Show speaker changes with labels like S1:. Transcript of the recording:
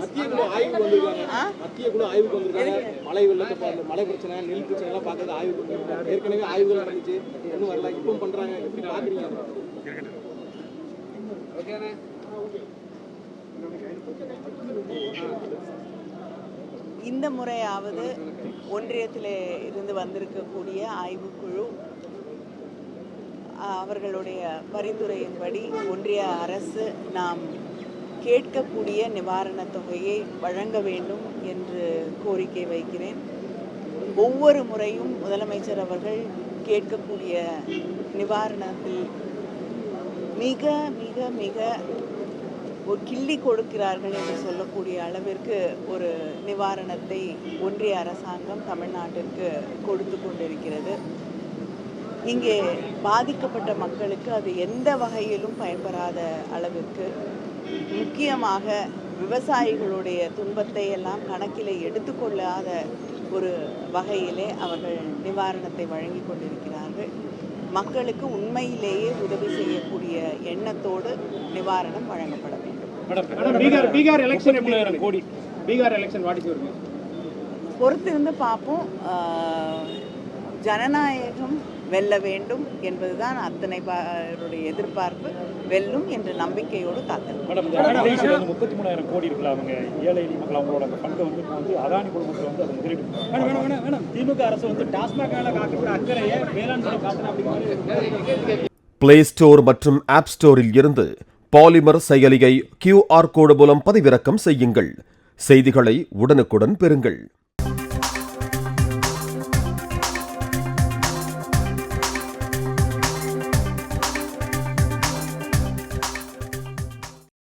S1: மத்திய குழு ஆய்வுக்கு வந்திருக்காங்க. மழை வெள்ளத்தை மழை பிரச்சனை நெல் பிரச்சனை எல்லாம் பார்க்கறது வந்திருக்காங்க. ஏற்கனவே ஆய்வுகள் நடந்துச்சு. வரல. இப்போ பண்றாங்க. எப்படி பாக்குறீங்க?
S2: இந்த முறையாவது ஒன்றியத்தில் இருந்து வந்திருக்கக்கூடிய ஆய்வுக்குழு அவர்களுடைய பரிந்துரையின்படி ஒன்றிய அரசு நாம் கேட்கக்கூடிய நிவாரணத் தொகையை வழங்க வேண்டும் என்று கோரிக்கை வைக்கிறேன். ஒவ்வொரு முறையும் முதலமைச்சர் அவர்கள் கேட்கக்கூடிய நிவாரணத்தில் மிக மிக மிக ஒரு கிள்ளி கொடுக்கிறார்கள் என்று சொல்லக்கூடிய அளவிற்கு ஒரு நிவாரணத்தை ஒன்றிய அரசாங்கம் தமிழ்நாட்டிற்கு கொடுத்து கொண்டிருக்கிறது. இங்கே பாதிக்கப்பட்ட மக்களுக்கு அது எந்த வகையிலும் பயன்பெறாத அளவிற்கு முக்கியமாக விவசாயிகளுடைய துன்பத்தை எல்லாம் கணக்கிலே எடுத்துக்கொள்ளாத ஒரு வகையிலே அவர்கள் நிவாரணத்தை வழங்கி கொண்டிருக்கிறார்கள். மக்களுக்கு உண்மையிலேயே உதவி செய்யக்கூடிய எண்ணத்தோடு நிவாரணம் வழங்கப்பட வேண்டும்.
S3: மேடம் பீகார் பீகார் எலெக்ஷன் எப்படி இருக்கு? கோடி. Bihar election what is your
S2: பொறுத்திருந்து பார்ப்போம். ஆஹ், ஜனநாயகம் வெல்ல வேண்டும் என்பதுதான் அத்தனை பேருடைய எதிர்பார்ப்பு. வெல்லும் என்ற நம்பிக்கையோடு
S4: வந்து முப்பத்தி மூணாயிரம் கோடி இருக்குல்ல அவங்க ஏழை மக்கள் அவங்களோட அந்த வந்து வந்து அதானி குழுமத்தில் வந்து அதை முதலீடு
S3: திமுக அரசு வந்து டாஸ்மாக் அக்கறையை வேளாண் துறை காட்டணும் அப்படிங்கிற
S5: பிளே ஸ்டோர் மற்றும் ஆப் ஸ்டோரில் இருந்து பாலிமர் செயலியை கியூஆர் கோடு மூலம் பதிவிறக்கம் செய்யுங்கள். செய்திகளை உடனுக்குடன் பெறுங்கள்.